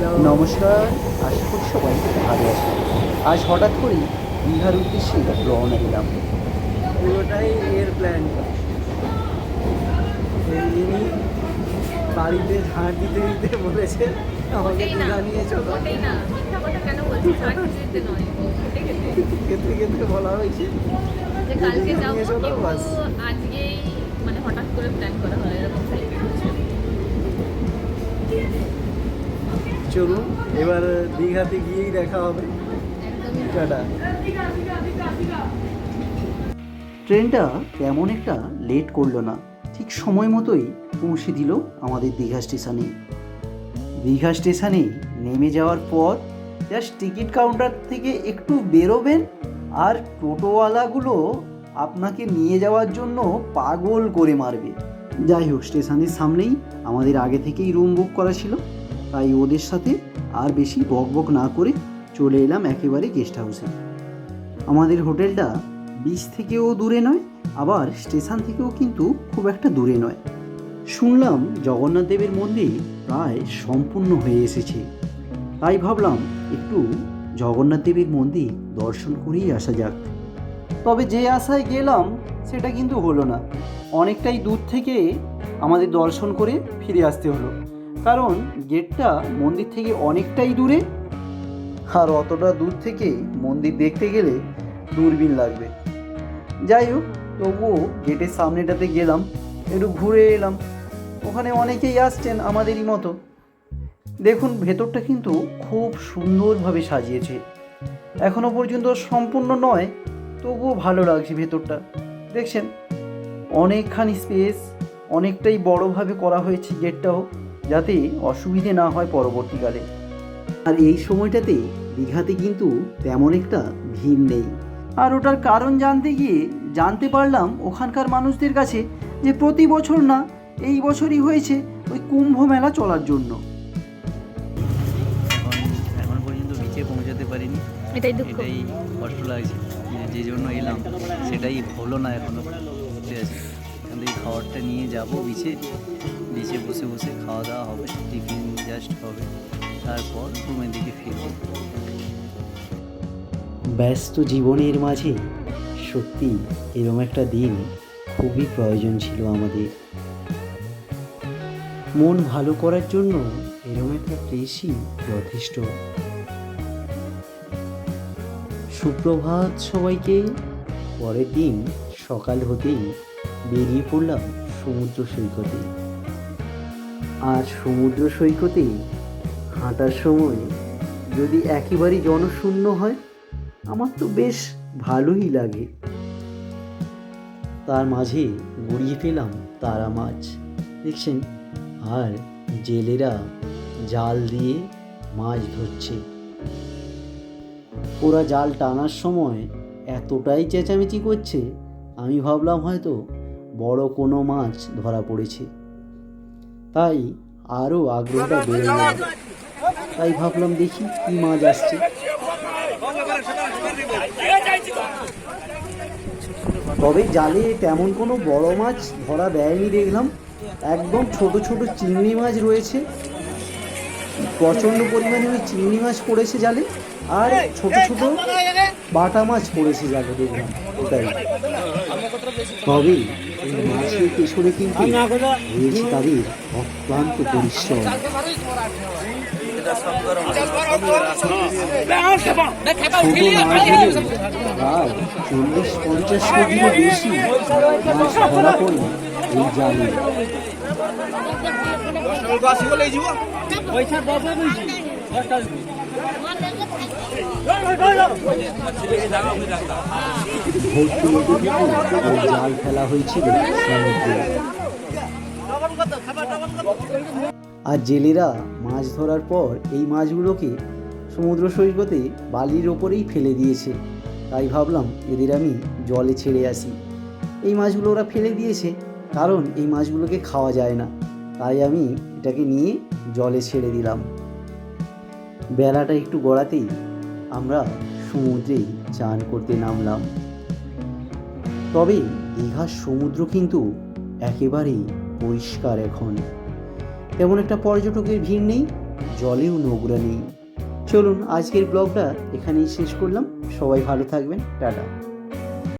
নমস্কার আশা করি সবাই ভালো আছে আজ হঠাৎ করেই দীঘার উদ্দেশ্যে রওনা দিলাম। পুরোটাই এর প্ল্যান ইনি বাড়িতে ঝাঁট দিতে দিতে বলেছে আমাকে না দীঘা নিয়ে। চলো খেতে খেতে বলা হয়েছে। কালকে যাব। আজকেই মানে হঠাৎ করে প্ল্যান করা হলো এরকম। চলুন, এবার দীঘাতে গিয়েই দেখা হবে। ট্রেনটা তেমন একটা লেট করল না। ঠিক সময় মতোই পৌঁছে দিল আমাদের দীঘা স্টেশনে। দীঘা স্টেশনে নেমে যাওয়ার পর জাস্ট টিকিট কাউন্টার থেকে একটু বেরোবেন আর টোটোওয়ালাগুলো আপনাকে নিয়ে যাওয়ার জন্য পাগল করে মারবে। যাই হোক, স্টেশনের সামনেই আমাদের আগে থেকেই রুম বুক করা ছিল। তাই ওদের সাথে আর বেশি বক বক না করে চলে এলাম একেবারে গেস্ট হাউসে। আমাদের হোটেলটা বিচ থেকেও দূরে নয়, আবার স্টেশন থেকেও কিন্তু খুব একটা দূরে নয়। শুনলাম জগন্নাথ দেবের মন্দির প্রায় সম্পূর্ণ হয়ে এসেছে। তাই ভাবলাম একটু জগন্নাথ দেবের মন্দির দর্শন করেই আসা যাক। তবে যে আশায় গেলাম সেটা কিন্তু হলো না। অনেকটাই দূর থেকে আমাদের দর্শন করে ফিরে আসতে হলো। কারণ গেটটা মন্দির থেকে অনেকটাই দূরে। আর অতটা দূর থেকে মন্দির দেখতে গেলে দূরবীন লাগবে। যাই হোক, তবুও গেটের সামনেটাতে গেলাম, একটু ঘুরে এলাম। ওখানে অনেকেই আসছেন আমাদেরই মতো। দেখুন, ভেতরটা কিন্তু খুব সুন্দরভাবে সাজিয়েছে। এখনও পর্যন্ত সম্পূর্ণ নয়, তবুও ভালো লাগছে ভেতরটা। দেখছেন, অনেকখানি স্পেস অনেকটাই বড়োভাবে করা হয়েছে গেটটাও যাতে অসুবিধে না হয় পরবর্তীকালে। আর এই সময়টাতে দীঘাতে কিন্তু তেমন একটা ভিড় নেই। আর ওটার কারণ জানতে গিয়ে জানতে পারলাম ওখানকার মানুষদের কাছে যে প্রতি বছর না এই বছরই হয়েছে ওই কুম্ভ মেলা চলার জন্য। এখন পর্যন্ত বিচে পৌঁছাতে পারিনি। এটাই দুঃখ। এটাই কষ্ট লাগছে। যে যে জন্য এলাম সেটাই হলো না এখনও। খাবারটা নিয়ে যাব বিচে। বিচে বসে বসে খাওয়া দাওয়া হবে, টিফিন জাস্ট হবে। তারপর রুমের দিকে ফিরবো। ব্যস্ত জীবনের মাঝে সত্যি এরম একটা দিন খুবই প্রয়োজন ছিল আমাদের। মন ভালো করার জন্য এরম একটা প্লেসই যথেষ্ট। সুপ্রভাত সবাইকে, পরের দিন সকাল হতেই বেরিয়ে পড়লাম সমুদ্র সৈকতে। আর সমুদ্র সৈকতে হাঁটার সময় যদি একেবারেই জনশূন্য হয়, আমার তো বেশ ভালোই লাগে। তার মাঝে গড়িয়ে পেলাম তারা মাছ। দেখছেন, আর জেলেরা জাল দিয়ে মাছ ধরছে। ওরা জাল টানার সময় এতটাই চেঁচামেচি করছে আমি ভাবলাম হয়তো বড় কোনো মাছ ধরা পড়েছে। তাই আরও আগ্রহটা বেড়ে গেল। তাই ভাবলাম দেখি কী মাছ আসছে। তবে জালে তেমন কোনো বড় মাছ ধরা দেয়নি দেখলাম। একদম ছোট ছোট চিংড়ি মাছ রয়েছে। প্রচণ্ড পরিমাণে ওই চিংড়ি মাছ পড়েছে জালে। আর ছোট ছোট বাটা মাছ পড়েছে জালে দেখলাম ওটাই। তবে এই মাছের পেছনে কিন্তু রয়েছে তাদের অক্লান্ত পরিশ্রম। প্রায় চল্লিশ পঞ্চাশ কেজিরও বেশি মাছ ধরা পড়ে এই জালে ভর্তি নদী থেকে ওই জাল ফেলা হয়েছিল আর জেলেরা মাছ ধরার পর এই মাছগুলোকে সমুদ্র সৈকতে বালির ওপরেই ফেলে দিয়েছে। তাই ভাবলাম এদের আমি জলে ছেড়ে আসি। এই মাছগুলো ওরা ফেলে দিয়েছে, কারণ এই মাছগুলোকে খাওয়া যায় না। তাই আমি এটাকে নিয়ে জলে ছেড়ে দিলাম। বেলাটা একটু গড়াতেই আমরা সমুদ্রে চান করতে নামলাম। তবে দীঘার সমুদ্র কিন্তু একেবারেই পরিষ্কার এখন। তেমন একটা পর্যটকের ভিড় নেই, জলেও নোংরা নেই। চলুন, আজকের ব্লগটা এখানেই শেষ করলাম। সবাই ভালো থাকবেন। টাটা।